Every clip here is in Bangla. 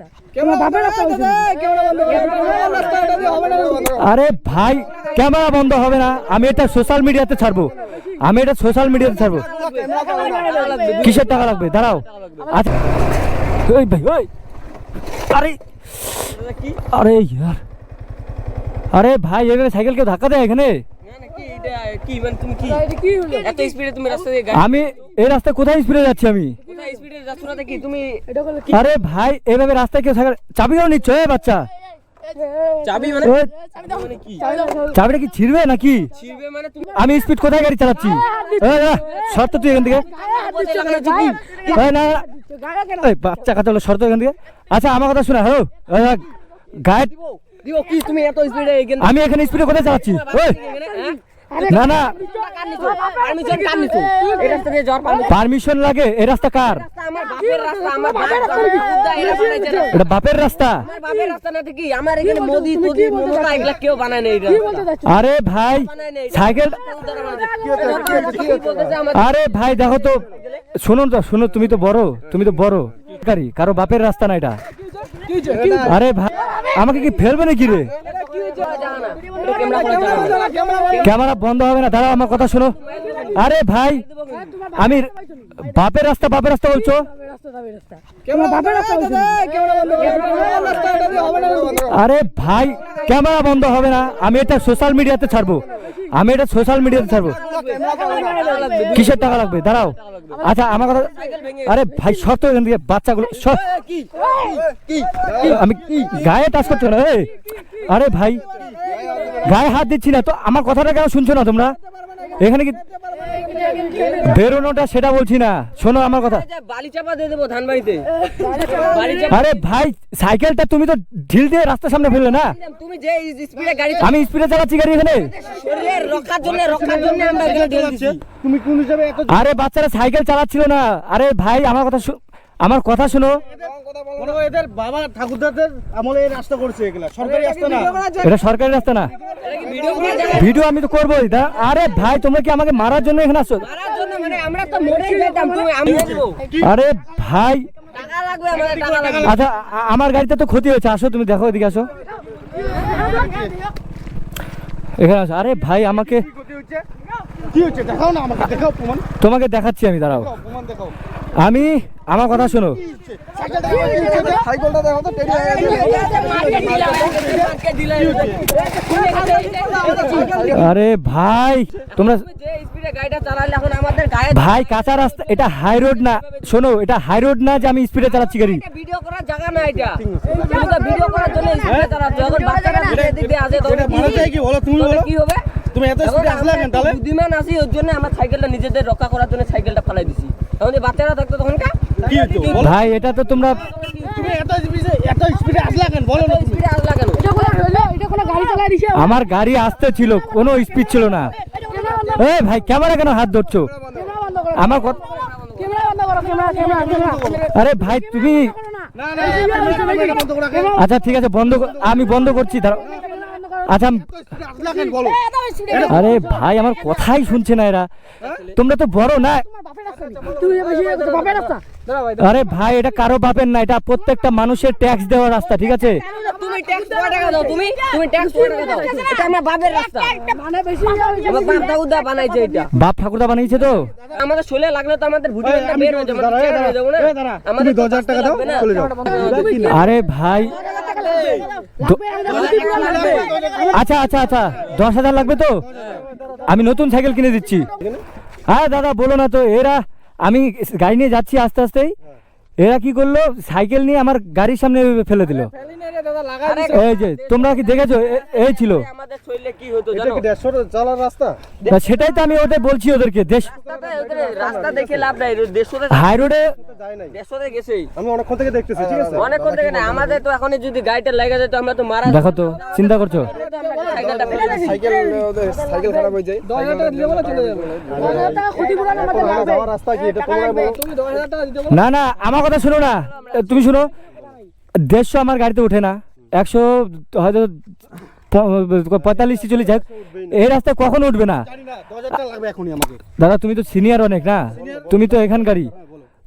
রাস্তা। তোমার বাপের রাস্তা আরে ভাই ক্যামেরা বন্ধ হবে না। আমি এটা সোশ্যাল মিডিয়াতে ছাড়বো। আমি এটা সোশ্যাল মিডিয়াতে ছাড়বো। কিসের টাকা লাগবে? দাঁড়াও। আচ্ছা। ওই ভাই ওই। আরে। আরে ইয়ার। আরে ভাই এখানে সাইকেল কেউ ধাক্কা দেয় এখানে? কি মানে তুমি কি? এটা কি হলো? এত স্পিডে তুমি রাস্তা দিয়ে গাড়ি আমি এই রাস্তায় কোথায় স্পিডে যাচ্ছি আমি? আরে ভাই এইভাবে রাস্তায় কেউ সাইকেল চাবিও নিচ্ছ এ বাচ্চা? চাবি মানে মানে কি? চাবিটা কি ছিড়বে নাকি? ছিড়বে মানে তুমি আমি স্পিড কোথায় গাড়ি চালাচ্ছি? শর্ত তুই এখান থেকে। বাচ্চা কাচ্চা হলো শর্ত এখান থেকে। আচ্ছা আমার কথা শোনা হ্যালো? গায়ে দিব কি তুমি এত স্পিডে এখানে আমি এখানে স্পিডে কোথায় চালাচ্ছি? ওই। না না। পারমিশন। কার নিছো? এই রাস্তা দিয়ে যাওয়ার পারমিশন। পারমিশন লাগে এই রাস্তা কার? আমার বাপের রাস্তা আমার বাপের রাস্তা। এটা বাপের রাস্তা। আমার বাপের রাস্তা না কি আমার এখানে মোদি তোদি মমতা এগুলা কেউ বানায় না এই রাস্তা। আরে ভাই সাইকেল আরে ভাই দেখো তো শোনো তো শোনো তুমি তো বড় তুমি তো বড়। গাড়ি কারও বাপের রাস্তা না এটা। আরে ভাই আমাকে কি ফেলবে নাকি রে? ক্যামেরা বন্ধ হবে না দাঁড়াও আমার কথা শোনো আরে ভাই আমি বাপের রাস্তা বাপের রাস্তা বলছো আরে ভাই ক্যামেরা বন্ধ হবে না আমি এটা সোশ্যাল মিডিয়াতে ছাড়বো আমি এটা সোশ্যাল মিডিয়াতে ছাড়বো কিসের টাকা লাগবে দাঁড়াও আচ্ছা আমার কথা আরে ভাই শর্ত এখান থেকে বাচ্চাগুলো আমি গায়ে টাচ করছ না। আরে ভাই গায়ে হাত দিচ্ছি না। তো আমার কথাটা কেন শুনছো না তোমরা? এখানে কি বেরোনোটা সেটা বলছি না। শোনো আমার কথা। আরে ভাই সাইকেলটা তুমি তো ঢিল দিয়ে রাস্তার সামনে ফেললে না? তুমি যে স্পিডে গাড়ি আমি স্পিডে চালাচ্ছি গাড়ি এখানে। শরীরে রক্ষার জন্য রক্ষার জন্য আমরা এখানে ঢেলে দিছি। তুমি কোন হিসাবে এত আরে বাচ্চারা সাইকেল চালাচ্ছিল না। আরে ভাই আমার কথা আমার কথা শোনো। মনে এদের বাবা ঠাকুরদাদের আমলে এই রাস্তা করছে এগুলা। সরকারি রাস্তা না। এটা সরকারি রাস্তা না। ভিডিও আমি তো করবোই দা আরে ভাই তোমরা কি আমাকে মারার জন্য এখানে আসছো জন্য মানে আমরা তো মরেই যেতাম তুমি আমি দেবো আরে ভাই। টাকা লাগবে আমাদের টাকা লাগবে। আচ্ছা আমার গাড়িতে তো ক্ষতি হয়েছে। আসো তুমি দেখো এদিকে আসো। এখানে আসো। আরে ভাই আমাকে কি হচ্ছে? দেখাও না আমাকে দেখাও তোমাকে দেখাচ্ছি আমি দাঁড়াও। দেখাও। আমি আমার কথা শোনো সাইকেলটা দেখাও, কি হচ্ছে? সাইকেলটা দেখো তো টেডি হয়ে গেছে। আরে ভাই তোমরা যে স্পিডে গাড়িটা চালালে এখন আমাদের গায়ে ভাই কাঁচা রাস্তা এটা হাই রোড না শোনো এটা হাই রোড না যে আমি স্পিডে চালাচ্ছি গাড়ি ভিডিও করার জায়গা না এটা তুমি ভিডিও করার জন্য স্পিডে চালাচ্ছ এখন বাচ্চারা এদিক আসে তখন এটা ভালো চাই কি বলো তুমি বলো কি হবে তুমি এত স্পিডে আসলে কেন তাহলে বুদ্ধিমান আছি ওর জন্য আমরা সাইকেলটা নিজেদের রক্ষা করার জন্য সাইকেলটা ফেলাই বাচ্চারা থাকতো তখন ভাই এটা তো তোমরা তুমি এত স্পিডে এত স্পিডে আসলে কেন? বলো না তুমি। স্পিডে আসলা কেন? এটা কোনো হলো এটা কোনো গাড়ি চালাই দিছে? আমার গাড়ি আসতে ছিল কোনো স্পিড ছিল না। এ ভাই ক্যামেরা কেন হাত ধরছো? ক্যামেরা বন্ধ করো। আমার কথা ক্যামেরা বন্ধ করো ক্যামেরা ক্যামেরা ক্যামেরা। আরে ভাই তুমি আচ্ছা ঠিক আছে বন্ধ আমি বন্ধ করছি আচ্ছা আরে ভাই আমার কথাই শুনছে না এরা তোমরা তো বড় না বাপের রাস্তা তুমি বেশি বাপের রাস্তা আরে ভাই এটা কারও বাপের না এটা প্রত্যেকটা মানুষের ট্যাক্স দেওয়ার রাস্তা ঠিক আছে তুমি ট্যাক্স টাকা দাও তুমি তুমি ট্যাক্স দাও এটা আমার বাপের রাস্তা বেশি বাপ দাউদা বানাইছে এটা বাপ ঠাকুরদা বানিয়েছে তো আমাদের শোলে লাগলে তো আমাদের ভুটি বের হয়ে যাবে বলছি? দাঁড়াও, এই চেয়ার যাব না দাঁড়াও, এই দাঁড়াও। আমাদের 10,000 টাকা দাও, চলে যাও। আরে ভাই আচ্ছা আচ্ছা আচ্ছা। দশ হাজার লাগবে তো? আমি নতুন সাইকেল কিনে দিচ্ছি। হ্যাঁ দাদা, বলো না তো। এরা, আমি গাড়ি নিয়ে যাচ্ছি আস্তে আস্তেই। এরা কি করল? সাইকেল নিয়ে আমার গাড়ির সামনে ফেলে দিল। এই যে তোমরা কি দেখেছ? এই ছিল। আমাদের শরীরে কি হতো এটা কি দেড়শো চালার রাস্তা? তা সেটাই তো আমি ওদের বলছি ওদেরকে। দেশ রাস্তা দেখে লাভ নাই দেড়শোতে হাই রোডে যায় নাই। দেড়শোতে গেছেই। আমি অনেকক্ষণ থেকে দেখতেছি ঠিক আছে? অনেকক্ষণ থেকে না আমাদের তো এখন যদি গাড়িটা লেগে যেত আমরা তো মারা দেখো তো চিন্তা করছ? সাইকেলটা ফেলে দিছি। সাইকেল সাইকেল খারাপ হয়ে যায়। ক্ষতিপূরণ আমাদের এখন রাস্তা কি? এটা তোমরা বলো। না না আমার কথা শোনো না। তুমি শোনো দেড়শো আমার গাড়িতে ওঠে না। একশো হয়তো পঁয়তাল্লিশ চল্লিশ যাক। এই রাস্তায় কখনো উঠবে না? দাদা তুমি তো সিনিয়র অনেক না? তুমি তো এখানকারই।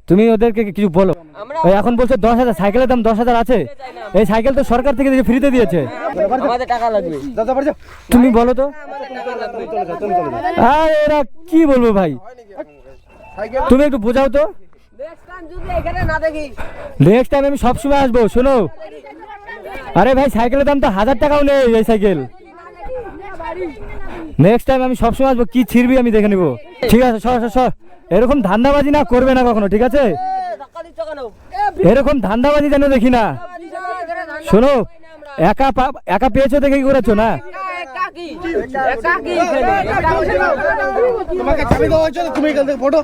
তুমি ওদেরকে কিছু বলো। এখন বলছে দশ হাজার সাইকেলের দাম দশ হাজার আছে। এই সাইকেল তো সরকার থেকে ফ্রিতে দিয়েছে। তুমি বলো তো। আর এরা কি বলব ভাই? তুমি একটু বোঝাও তো। নেক্সট টাইম আমি সবসময় আসব শোনো। আরে ভাই, সাইকেলের দাম তো হাজার টাকাও নেই এই সাইকেল। নেক্সট টাইম আমি সবসময় আসব, কি ছিড়বি আমি দেখে নিবো। ঠিক আছে, সর সর এরকম ধান্দাবাজি না করবে না কখনো, ঠিক আছে? এরকম ধান্দাবাজি যেন দেখি না। শোনো, একা একা পেয়েছ দেখে কি করেছ, না। তোমাকে ফটো।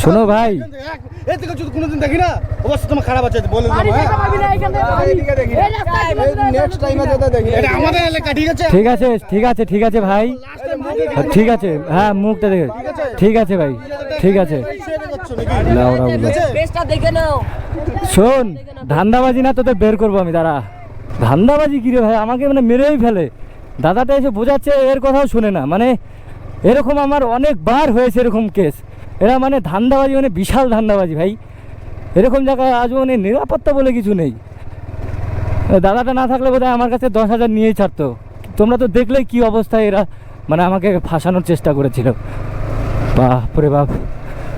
শোনো ভাই। এই থেকে যদি কোনোদিন দেখি না অবশ্যই তোমার খারাপ আছে বলে হ্যাঁ? নেক্সট টাইমে যেতে দেখি। এটা আমাদের এলাকা ঠিক আছে? ঠিক আছে ঠিক আছে ভাই। ঠিক আছে হ্যাঁ মুখটা দেখে। ঠিক আছে? ভাই ঠিক আছে। শোন ধান্দাবাজি না তোদের বের করব আমি দাঁড়া। ধান্দাবাজি কি রে ভাই? আমাকে মানে মেরেই ফেলে। দাদাটা এসে বোঝাচ্ছে এর কথাও শুনে না। মানে এরকম আমার অনেকবার হয়েছে এরকম কেস এরা মানে ধান্দাবাজি মানে বিশাল ধান্দাবাজি ভাই। এরকম জায়গায় আজও মানে নিরাপত্তা বলে কিছু নেই। দাদাটা না থাকলে বোধহয় আমার কাছে দশ হাজার নিয়েই ছাড়তো। তোমরা তো দেখলেই কি অবস্থায় এরা মানে আমাকে ফাঁসানোর চেষ্টা করেছিল। বাপরে বাপ।